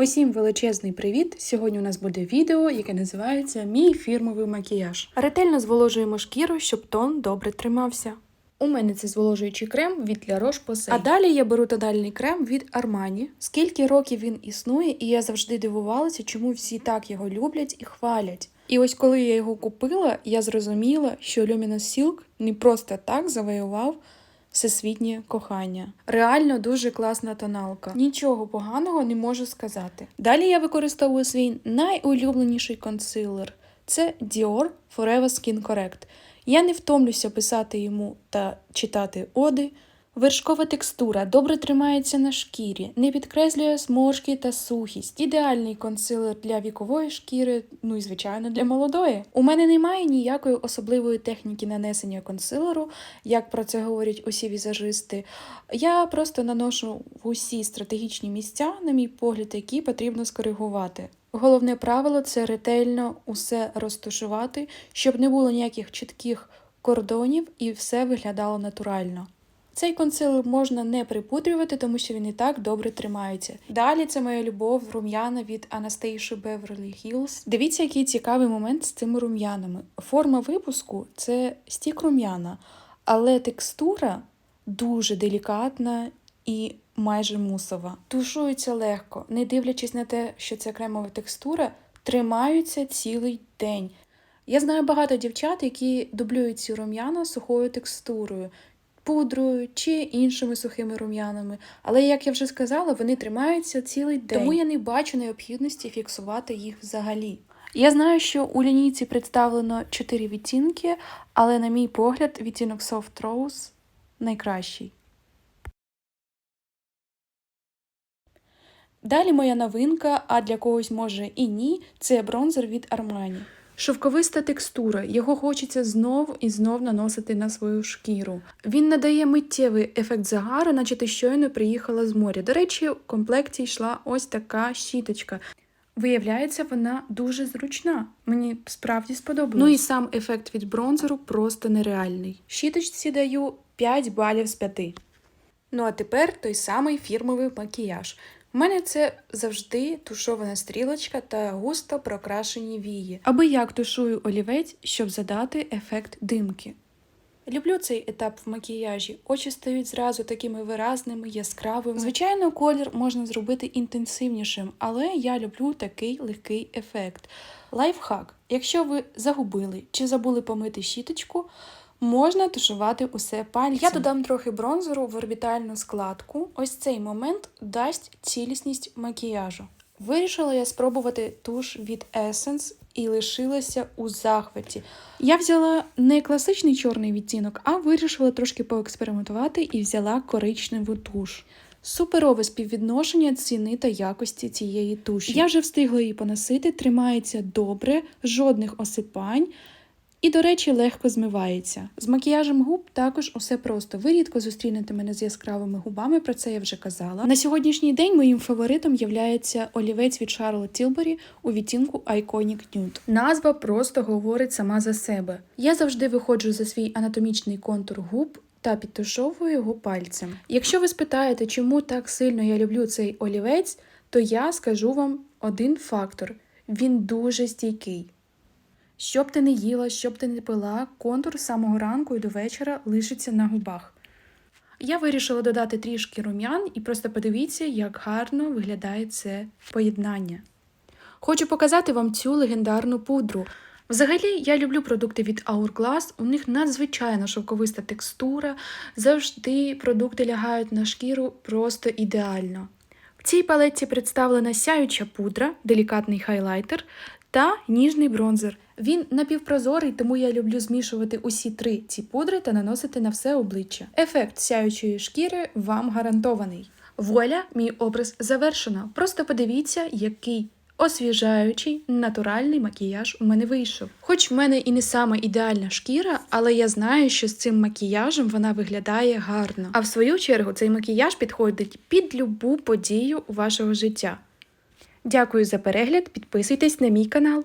Усім величезний привіт! Сьогодні у нас буде відео, яке називається Мій фірмовий макіяж. Ретельно зволожуємо шкіру, щоб тон добре тримався. У мене це зволожуючий крем від La Roche-Posay. А далі я беру тональний крем від Armani. Скільки років він існує, і я завжди дивувалася, чому всі так його люблять і хвалять. І ось коли я його купила, я зрозуміла, що Luminous Silk не просто так завоював всесвітнє кохання. Реально дуже класна тоналка. Нічого поганого не можу сказати. Далі я використовую свій найулюбленіший консилер. Це Dior Forever Skin Correct. Я не втомлюся писати йому та читати оди. Вершкова текстура добре тримається на шкірі, не підкреслює зморшки та сухість. Ідеальний консилер для вікової шкіри, ну і звичайно для молодої. У мене немає ніякої особливої техніки нанесення консилеру, як про це говорять усі візажисти. Я просто наношу в усі стратегічні місця, на мій погляд, які потрібно скоригувати. Головне правило це ретельно усе розташувати, щоб не було ніяких чітких кордонів і все виглядало натурально. Цей консилер можна не припудрювати, тому що він і так добре тримається. Далі це моя любов рум'яна від Anastasia Beverly Hills. Дивіться, який цікавий момент з цими рум'янами. Форма випуску це стік рум'яна, але текстура дуже делікатна і майже мусова. Тушується легко, не дивлячись на те, що це кремова текстура, тримаються цілий день. Я знаю багато дівчат, які дублюють ці рум'яна сухою текстурою, пудрою чи іншими сухими рум'янами. Але, як я вже сказала, вони тримаються цілий день. Тому я не бачу необхідності фіксувати їх взагалі. Я знаю, що у лінійці представлено 4 відтінки, але, на мій погляд, відтінок Soft Rose найкращий. Далі моя новинка, а для когось може і ні, це бронзер від Armani. Шовковиста текстура, його хочеться знов і знов наносити на свою шкіру. Він надає миттєвий ефект загару, наче ти щойно приїхала з моря. До речі, в комплекті йшла ось така щіточка. Виявляється, вона дуже зручна. Мені справді сподобалось. Ну і сам ефект від бронзеру просто нереальний. Щіточці даю 5 балів з 5. Ну а тепер той самий фірмовий макіяж. У мене це завжди тушована стрілочка та густо прокрашені вії. Аби як тушую олівець, щоб задати ефект димки. Люблю цей етап в макіяжі. Очі стають зразу такими виразними, яскравими. Звичайно, колір можна зробити інтенсивнішим, але я люблю такий легкий ефект. Лайфхак. Якщо ви загубили чи забули помити щіточку, можна тушувати усе пальцем. Я додам трохи бронзеру в орбітальну складку. Ось цей момент дасть цілісність макіяжу. Вирішила я спробувати туш від Essence і лишилася у захваті. Я взяла не класичний чорний відтінок, а вирішила трошки поекспериментувати і взяла коричневу туш. Суперове співвідношення ціни та якості цієї туші. Я вже встигла її поносити, тримається добре, жодних осипань. І, до речі, легко змивається. З макіяжем губ також усе просто. Ви рідко зустрінете мене з яскравими губами, про це я вже казала. На сьогоднішній день моїм фаворитом є олівець від Charlotte Tilbury у відтінку Iconic Nude. Назва просто говорить сама за себе. Я завжди виходжу за свій анатомічний контур губ. Та підтушовую його пальцем. Якщо ви спитаєте, чому так сильно я люблю цей олівець, то я скажу вам один фактор: він дуже стійкий. Що б ти не їла, що б ти не пила, контур з самого ранку і до вечора лишиться на губах. Я вирішила додати трішки рум'ян і просто подивіться, як гарно виглядає це поєднання. Хочу показати вам цю легендарну пудру. Взагалі, я люблю продукти від Hourglass, у них надзвичайно шовковиста текстура, завжди продукти лягають на шкіру просто ідеально. В цій палетці представлена сяюча пудра, делікатний хайлайтер та ніжний бронзер. Він напівпрозорий, тому я люблю змішувати усі три ці пудри та наносити на все обличчя. Ефект сяючої шкіри вам гарантований. Вуаля, мій образ завершено. Просто подивіться, який освіжаючий натуральний макіяж у мене вийшов. Хоч в мене і не саме ідеальна шкіра, але я знаю, що з цим макіяжем вона виглядає гарно. А в свою чергу цей макіяж підходить під любу подію вашого життя. Дякую за перегляд, підписуйтесь на мій канал.